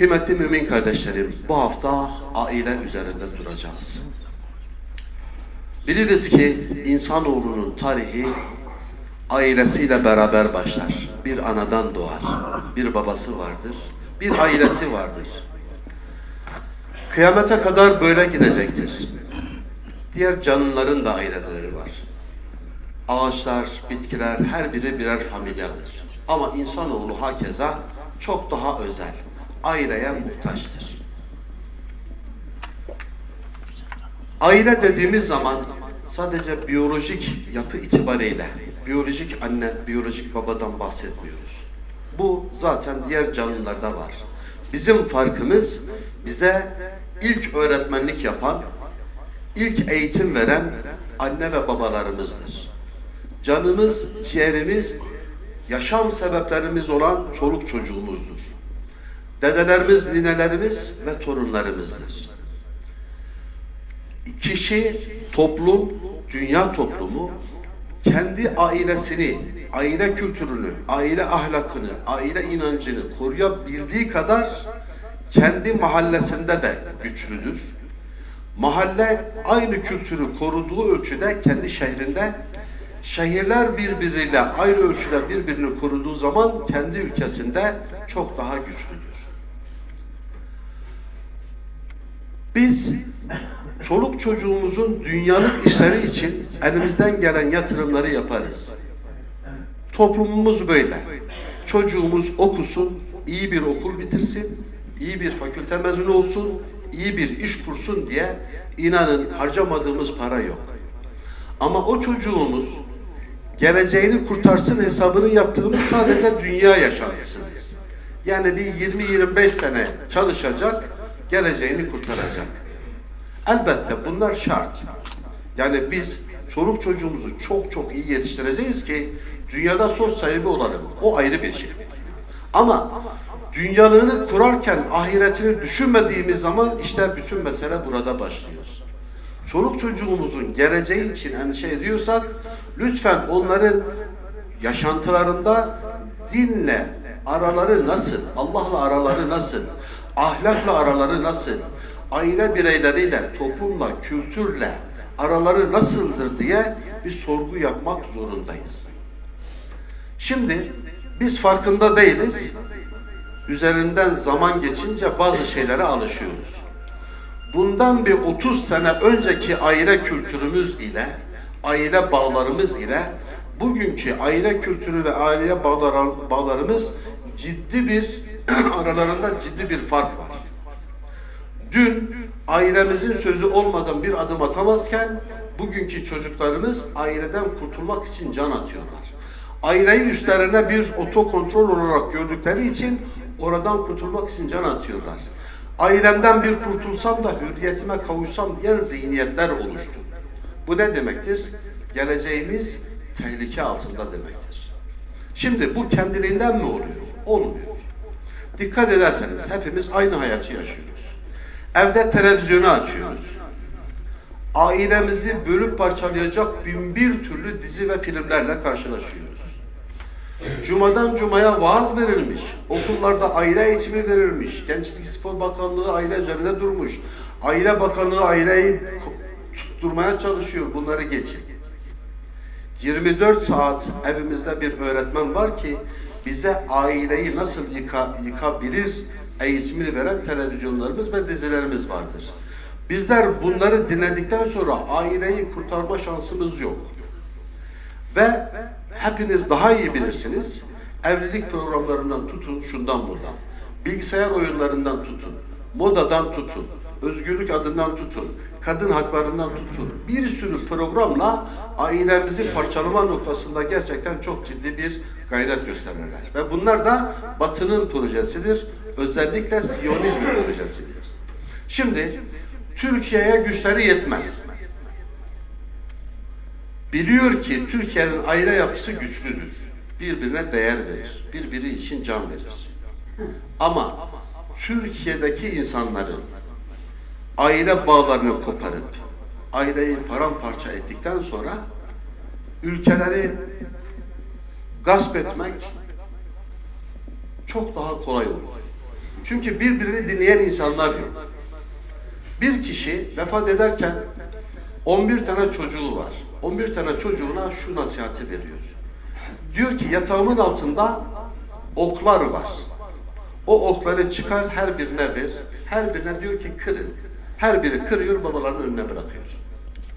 Kıymetli mümin kardeşlerim, bu hafta aile üzerinde duracağız. Biliriz ki insanoğlunun tarihi ailesiyle beraber başlar. Bir anadan doğar, bir babası vardır, bir ailesi vardır. Kıyamete kadar böyle gidecektir. Diğer canlıların da aileleri var. Ağaçlar, bitkiler her biri birer familyadır. Ama insanoğlu hakeza çok daha özel. Aileye muhtaçtır. Aile dediğimiz zaman sadece biyolojik yapı itibariyle biyolojik anne, biyolojik babadan bahsetmiyoruz. Bu zaten diğer canlılarda var. Bizim farkımız bize ilk öğretmenlik yapan, ilk eğitim veren anne ve babalarımızdır. Canımız, ciğerimiz, yaşam sebeplerimiz olan çoluk çocuğumuzdur. Dedelerimiz, ninelerimiz ve torunlarımızdır. Kişi, toplum, dünya toplumu kendi ailesini, aile kültürünü, aile ahlakını, aile inancını koruyabildiği kadar kendi mahallesinde de güçlüdür. Mahalle aynı kültürü koruduğu ölçüde kendi şehrinde, şehirler birbiriyle aynı ölçüde birbirini koruduğu zaman kendi ülkesinde çok daha güçlüdür. Biz çoluk çocuğumuzun dünyalık işleri için elimizden gelen yatırımları yaparız. Toplumumuz böyle. Çocuğumuz okusun, iyi bir okul bitirsin, iyi bir fakülte mezunu olsun, iyi bir iş kursun diye inanın harcamadığımız para yok. Ama o çocuğumuz geleceğini kurtarsın hesabını yaptığımız sadece dünya yaşantısıdır. Yani bir 20-25 sene çalışacak, geleceğini kurtaracak. Elbette bunlar şart. Yani biz çoluk çocuğumuzu çok çok iyi yetiştireceğiz ki dünyada söz sahibi olalım. O ayrı bir şey. Ama dünyalığını kurarken ahiretini düşünmediğimiz zaman işte bütün mesele burada başlıyor. Çoluk çocuğumuzun geleceği için endişe ediyorsak lütfen onların yaşantılarında dinle araları nasıl, Allah'la araları nasıl, ahlakla araları nasıl, aile bireyleriyle, toplumla, kültürle araları nasıldır diye bir sorgu yapmak zorundayız. Şimdi biz farkında değiliz. Üzerinden zaman geçince bazı şeylere alışıyoruz. Bundan bir 30 sene önceki aile kültürümüz ile, aile bağlarımız ile bugünkü aile kültürü ve aile bağlar, bağlarımız ciddi bir aralarında ciddi bir fark var. Dün ailemizin sözü olmadan bir adım atamazken bugünkü çocuklarımız aileden kurtulmak için can atıyorlar. Aileyi üstlerine bir otokontrol olarak gördükleri için oradan kurtulmak için can atıyorlar. Ailemden bir kurtulsam da hürriyetime kavuşsam diyen zihniyetler oluştu. Bu ne demektir? Geleceğimiz tehlike altında demektir. Şimdi bu kendiliğinden mi oluyor? Olmuyor. Dikkat ederseniz hepimiz aynı hayatı yaşıyoruz. Evde televizyonu açıyoruz. Ailemizi bölüp parçalayacak bin bir türlü dizi ve filmlerle karşılaşıyoruz. Cumadan cumaya vaaz verilmiş, okullarda aile eğitimi verilmiş, Gençlik Spor Bakanlığı aile üzerinde durmuş, Aile Bakanlığı aileyi tutturmaya çalışıyor, bunları geçin. 24 saat evimizde bir öğretmen var ki bize aileyi nasıl yıka, yıkabilir eğitimini veren televizyonlarımız ve dizilerimiz vardır. Bizler bunları dinledikten sonra aileyi kurtarma şansımız yok. Ve hepiniz daha iyi bilirsiniz. Evlilik programlarından tutun, şundan buradan. Bilgisayar oyunlarından tutun, modadan tutun, özgürlük adından tutun, kadın haklarından tutun. Bir sürü programla ailemizi parçalama noktasında gerçekten çok ciddi bir gayret gösterirler. Ve bunlar da Batı'nın projesidir. Özellikle Siyonizm projesidir. Şimdi Türkiye'ye güçleri yetmez. Biliyor ki Türkiye'nin aile yapısı güçlüdür. Birbirine değer verir. Birbiri için can verir. Ama Türkiye'deki insanların aile bağlarını koparıp aileyi paramparça ettikten sonra ülkeleri gasp etmek çok daha kolay olur. Çünkü birbirini dinleyen insanlar yok. Bir kişi vefat ederken 11 tane çocuğu var. 11 tane çocuğuna şu nasihati veriyor. Diyor ki yatağımın altında oklar var. O okları çıkar her birine ver. Her birine diyor ki kırın. Her biri kırıyor babaların önüne bırakıyor.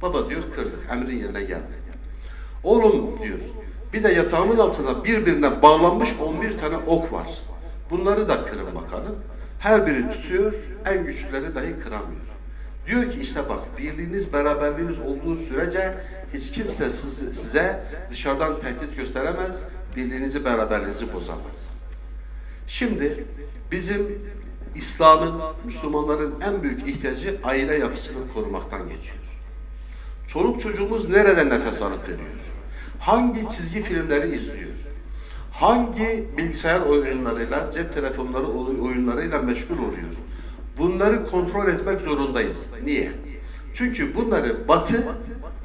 Baba diyor kırdık emrin yerine geldi. Oğlum diyor bir de yatağımın altına birbirine bağlanmış 11 tane ok var. Bunları da kırın bakalım. Her biri tutuyor en güçlüleri dahi kıramıyor. Diyor ki işte bak birliğiniz beraberliğiniz olduğu sürece hiç kimse siz- size dışarıdan tehdit gösteremez, birliğinizi beraberliğinizi bozamaz. Şimdi bizim İslam'ın, Müslümanların en büyük ihtiyacı aile yapısını korumaktan geçiyor. Çoluk çocuğumuz nereden nefes alıp veriyor? Hangi çizgi filmleri izliyor? Hangi bilgisayar oyunlarıyla, cep telefonları oy- oyunlarıyla meşgul oluyor? Bunları kontrol etmek zorundayız. Niye? Çünkü bunları Batı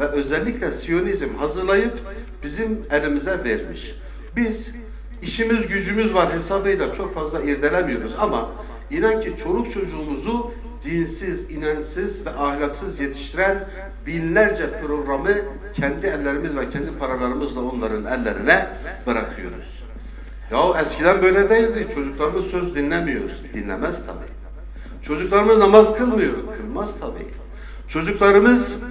ve özellikle Siyonizm hazırlayıp bizim elimize vermiş. Biz işimiz gücümüz var hesabıyla çok fazla irdelemiyoruz ama inan ki çoluk çocuğumuzu dinsiz, inançsız ve ahlaksız yetiştiren binlerce programı kendi ellerimiz ve kendi paralarımızla onların ellerine bırakıyoruz. Ya eskiden böyle değildi. Çocuklarımız söz dinlemiyor. Dinlemez tabii. Çocuklarımız namaz kılmıyor. Kılmaz tabii. Çocuklarımız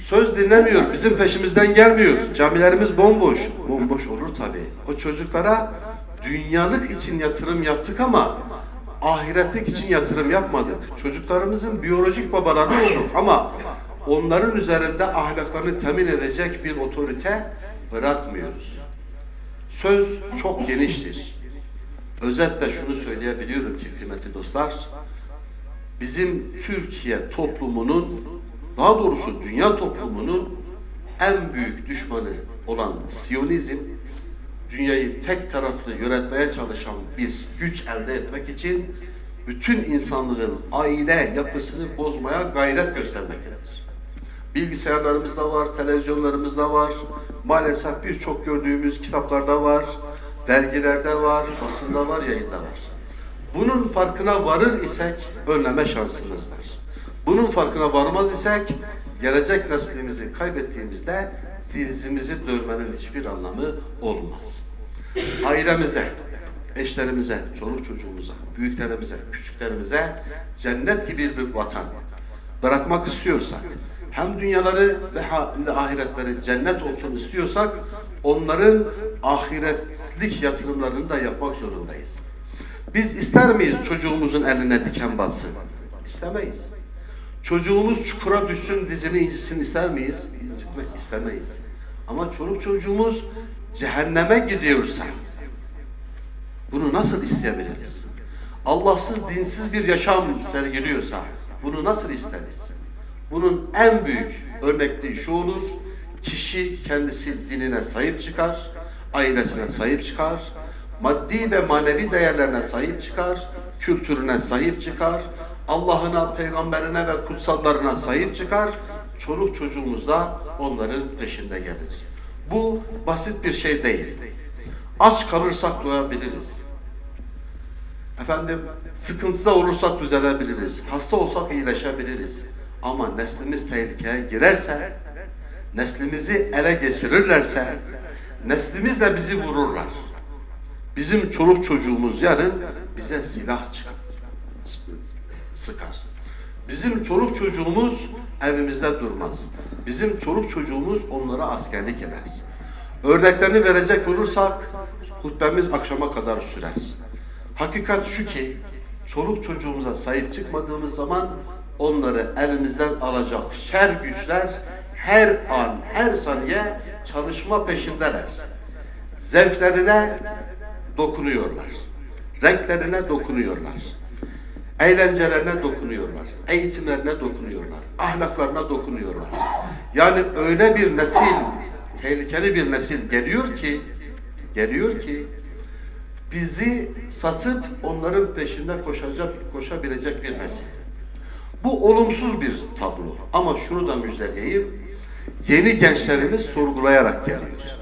söz dinlemiyor. Bizim peşimizden gelmiyor. Camilerimiz bomboş. Bomboş olur tabii. O çocuklara dünyalık için yatırım yaptık ama ahiretlik için yatırım yapmadık. Çocuklarımızın biyolojik babaları olduk ama onların üzerinde ahlaklarını temin edecek bir otorite bırakmıyoruz. Söz çok geniştir. Özetle şunu söyleyebiliyorum ki kıymetli dostlar, bizim Türkiye toplumunun, daha doğrusu dünya toplumunun en büyük düşmanı olan Siyonizm, dünyayı tek taraflı yönetmeye çalışan bir güç elde etmek için bütün insanlığın aile yapısını bozmaya gayret göstermektedir. Bilgisayarlarımızda var, televizyonlarımızda var, maalesef birçok gördüğümüz kitaplarda var, dergilerde var, basında var, yayında var. Bunun farkına varır isek önleme şansımız var. Bunun farkına varmaz isek gelecek neslimizi kaybettiğimizde dizimizi dövmenin hiçbir anlamı olmaz. Ailemize, eşlerimize, çoluk çocuğumuza, büyüklerimize, küçüklerimize cennet gibi bir vatan bırakmak istiyorsak, hem dünyaları ve hem ahiretleri cennet olsun istiyorsak, onların ahiretlik yatırımlarını da yapmak zorundayız. Biz ister miyiz çocuğumuzun eline diken batsın? İstemeyiz. Çocuğumuz çukura düşsün, dizini incisin ister miyiz? İncitmek istemeyiz. Ama çoluk çocuğumuz cehenneme gidiyorsa bunu nasıl isteyebiliriz? Allahsız, dinsiz bir yaşam sergiliyorsa bunu nasıl isteriz? Bunun en büyük örnekliği şu olur. Kişi kendisi dinine sahip çıkar, ailesine sahip çıkar, maddi ve manevi değerlerine sahip çıkar, kültürüne sahip çıkar, Allah'ına, peygamberine ve kutsallarına sahip çıkar. Çoluk çocuğumuz da onların peşinde gelir. Bu basit bir şey değil. Aç kalırsak doyabiliriz. Efendim sıkıntıda olursak düzelebiliriz. Hasta olsak iyileşebiliriz. Ama neslimiz tehlikeye girerse, neslimizi ele geçirirlerse, neslimizle bizi vururlar. Bizim çoluk çocuğumuz yarın bize silah çıkar, sıkar. Bizim çoluk çocuğumuz evimizde durmaz. Bizim çoluk çocuğumuz onlara askerlik eder. Örneklerini verecek olursak hutbemiz akşama kadar sürer. Hakikat şu ki çoluk çocuğumuza sahip çıkmadığımız zaman onları elimizden alacak şer güçler her an, her saniye çalışma peşindeler. Zevklerine dokunuyorlar. Renklerine dokunuyorlar. Eğlencelerine dokunuyorlar. Eğitimlerine dokunuyorlar. Ahlaklarına dokunuyorlar. Yani öyle bir nesil, tehlikeli bir nesil geliyor ki, geliyor ki bizi satıp onların peşinde koşacak, koşabilecek bir nesil. Bu olumsuz bir tablo. Ama şunu da müjdeleyeyim. Yeni gençlerimiz sorgulayarak geliyor.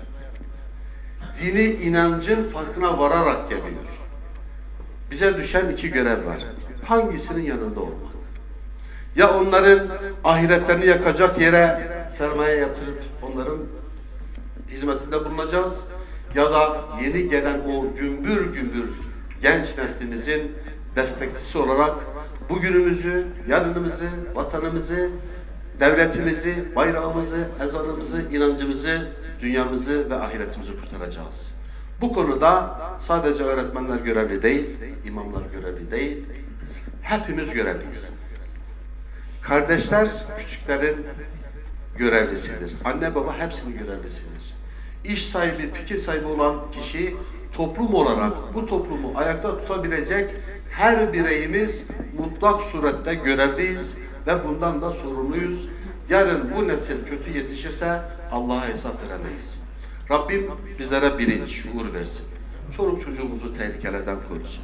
Dini inancın farkına vararak geliyor. bize düşen iki görev var. Hangisinin yanında olmak? Ya onların ahiretlerini yakacak yere sermaye yatırıp onların hizmetinde bulunacağız ya da yeni gelen o gümbür gümbür genç neslimizin destekçisi olarak bugünümüzü, yarınımızı, vatanımızı, devletimizi, bayrağımızı, ezanımızı, inancımızı, dünyamızı ve ahiretimizi kurtaracağız. Bu konuda sadece öğretmenler görevli değil, imamlar görevli değil, hepimiz görevliyiz. Kardeşler küçüklerin görevlisidir. Anne baba hepsinin görevlisidir. İş sahibi, fikir sahibi olan kişi toplum olarak bu toplumu ayakta tutabilecek her bireyimiz mutlak surette görevliyiz ve bundan da sorumluyuz. Yarın bu nesil kötü yetişirse Allah'a hesap veremeyiz. Rabbim bizlere bilinç, şuur versin. Çoluk çocuğumuzu tehlikelerden korusun.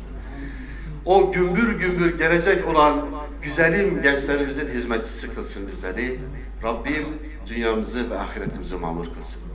O gümbür gümbür gelecek olan güzelim gençlerimizin hizmetçisi kılsın bizleri. Rabbim dünyamızı ve ahiretimizi mamur kılsın.